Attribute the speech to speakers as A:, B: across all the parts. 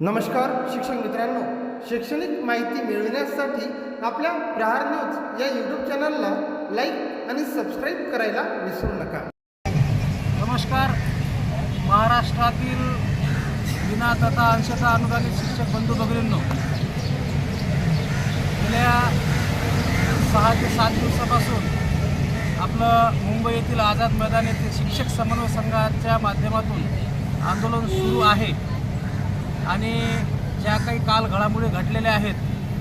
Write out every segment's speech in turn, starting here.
A: नमस्कार शिक्षक मित्रांनो. शैक्षणिक माहिती मिळविण्यासाठी आपल्या प्रहार न्यूज या यूट्यूब चॅनलला लाईक आणि सबस्क्राईब करायला विसरू नका.
B: नमस्कार. महाराष्ट्रातील विना तथा अंशता अनुदानित शिक्षक बंधू भगिनींनो गेल्या सहा ते सात दिवसापासून आपलं मुंबई येथील आझाद मैदान येथील शिक्षक समन्वय संघाच्या माध्यमातून आंदोलन सुरू आहे. आणि ज्या काही काल घडामोडी घडलेल्या आहेत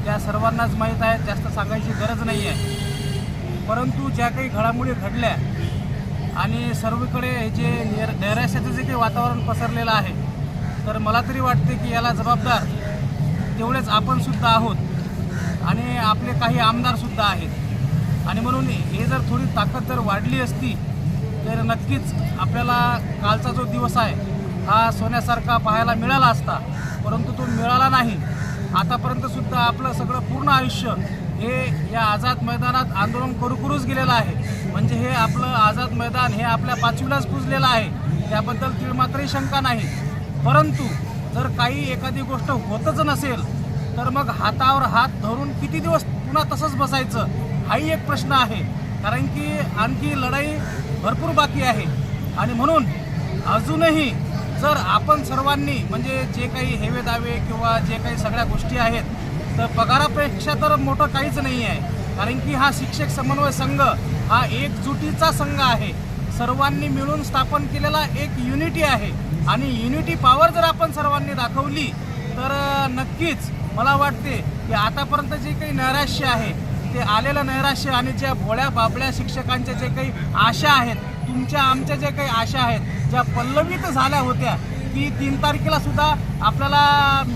B: त्या सर्वांनाच माहीत आहेत जास्त सांगायची गरज नाही आहे परंतु ज्या काही घडामोडी घडल्या आणि सर्वीकडे हे जे निर नैराश्याचं जे काही वातावरण पसरलेलं आहे तर मला तरी वाटते की याला जबाबदार तेवढेच आपणसुद्धा आहोत आणि आपले काही आमदारसुद्धा आहेत. आणि म्हणून हे जर थोडी ताकद जर वाढली असती तर नक्कीच आपल्याला कालचा जो दिवस आहे हा सोन्यासारखा पाहायला मिळाला असता परंतु तो मिळाला नाही. आतापर्यंत सुद्धा आपलं सगळं पूर्ण आयुष्य हे या आझाद मैदानात आंदोलन करू करूच गेलेलं आहे. म्हणजे हे आपलं आझाद मैदान हे आपल्या पाचवीलाच पुजलेलं आहे. त्याबद्दल तिळमात्रही शंका नाही. परंतु जर काही एखादी गोष्ट होतच नसेल तर मग हातावर हात धरून किती दिवस पुन्हा तसंच बसायचं हाही एक प्रश्न आहे. कारण की आणखी लढाई भरपूर बाकी आहे. आणि म्हणून अजूनही सर आपण सर्वांनी म्हणजे जे काही हेवे दावे किंवा जे काही सगळ्या गोष्टी आहेत तर पगारापेक्षा तर मोठं काहीच नाही आहे. कारण की हा शिक्षक समन्वय संघ हा एकजुटीचा संघ आहे. सर्वांनी मिळून स्थापन केलेला एक युनिटी आहे. आणि युनिटी पॉवर जर आपण सर्वांनी दाखवली तर नक्कीच मला वाटते की आतापर्यंत जे काही नैराश्य आहे ते आलेलं नैराश्य आणि ज्या भोळ्या बाबळ्या शिक्षकांच्या जे काही आशा आहेत तुमच्या आमच्या ज्या काही आशा आहेत ज्या पल्लवित झाल्या होत्या की तीन तारखेला सुद्धा आपल्याला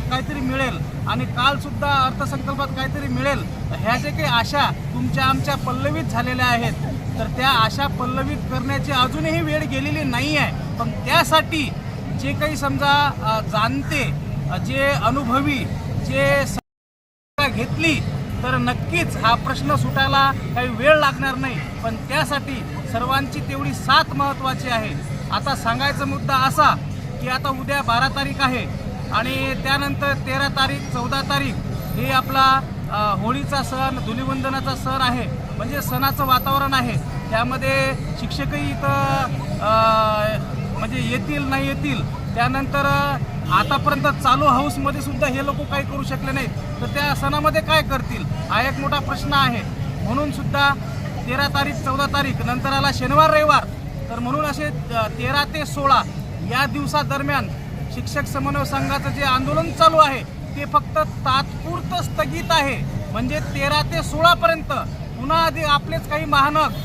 B: काहीतरी मिळेल आणि कालसुद्धा अर्थसंकल्पात काहीतरी मिळेल. ह्या जे काही आशा तुमच्या आमच्या पल्लवित झालेल्या आहेत तर त्या आशा पल्लवित करण्याची अजूनही वेळ गेलेली नाही आहे पण त्यासाठी जे काही समजा जाणते जे अनुभवी जे घेतली तर नक्कीच हा प्रश्न सुटायला काही वेळ लागणार नाही. पण त्यासाठी सर्वांची तेवढी साथ महत्त्वाची आहे. आता सांगायचा मुद्दा असा की आता उद्या बारा तारीख आहे आणि त्यानंतर तेरा तारीख चौदा तारीख हे आपला होळीचा सण धुलिवंदनाचा सण आहे. म्हणजे सणाचं वातावरण आहे. त्यामध्ये शिक्षकही इथं म्हणजे येतील नाही येतील. त्यानंतर आतापर्यंत चालू हाऊसमध्ये सुद्धा हे लोक काही करू शकले नाहीत. तर त्या सणामध्ये काय करतील? हा एक मोठा प्रश्न आहे. म्हणून सुद्धा तेरा तारीख चौदा तारीख नंतर आला शनिवार रविवार. तर म्हणून असे तेरा ते सोळा या दिवसादरम्यान शिक्षक समन्वय संघाचं जे आंदोलन चालू आहे ते फक्त तात्पुरतं स्थगित आहे. म्हणजे तेरा ते सोळापर्यंत पुन्हा आधी आपलेच काही महानग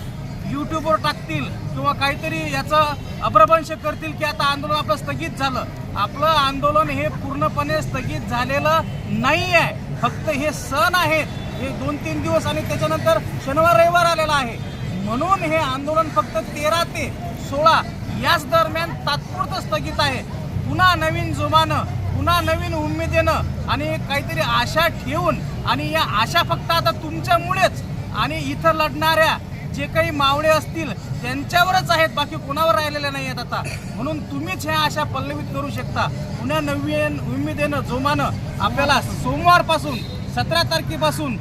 B: यूट्यूबवर टाकतील किंवा काहीतरी याचं अभ्रभंश करतील की आता आंदोलन आपलं स्थगित झालं. आपलं आंदोलन हे पूर्णपणे स्थगित झालेलं नाही आहे फक्त हे सण आहेत. हे दोन तीन दिवस आणि त्याच्यानंतर शनिवार रविवार आलेला आहे. म्हणून हे आंदोलन फक्त तेरा ते सोळा याच दरम्यान तात्पुरतं स्थगित आहे. पुन्हा नवीन जोमानं पुन्हा नवीन उमेदीनं आणि काहीतरी आशा ठेवून आणि या आशा फक्त आता तुमच्यामुळेच आणि इथं लढणाऱ्या जे काही मावळे असतील त्यांच्यावरच आहेत बाकी कोणावर राहिलेले नाही आहेत आता. म्हणून तुम्हीच ह्या आशा पल्लवित करू शकता. पुन्हा नवीन उमेदेनं जोमानं आपल्याला सोमवारपासून सतरा तारखेपासून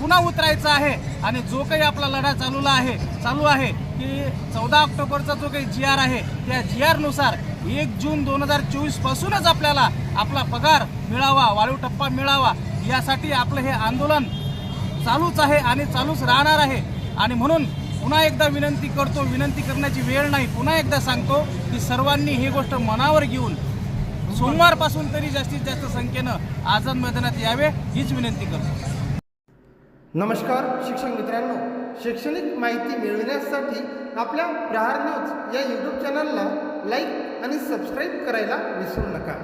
B: पुन्हा उतरायचं आहे आणि जो काही आपला लढा चालूला आहे चालू आहे की चौदा ऑक्टोबरचा जो काही जी आर आहे त्या जी आरनुसार एक जून दोन हजार चोवीसपासूनच आपल्याला आपला पगार मिळावा वाळू टप्पा मिळावा यासाठी आपलं हे आंदोलन चालूच आहे आणि चालूच राहणार आहे. आणि म्हणून पुन्हा एकदा विनंती करतो विनंती करण्याची वेळ नाही पुन्हा एकदा सांगतो की सर्वांनी ही गोष्ट मनावर घेऊन सोमवारपासून तरी जास्तीत जास्त संख्येनं आझाद मैदानात यावे हीच विनंती करतो.
A: नमस्कार शिक्षक मित्रांनो. शैक्षणिक माहिती मिळविण्यासाठी आपल्या प्रहार न्यूज या यूट्यूब चॅनलला लाईक आणि सबस्क्राईब करायला विसरू नका.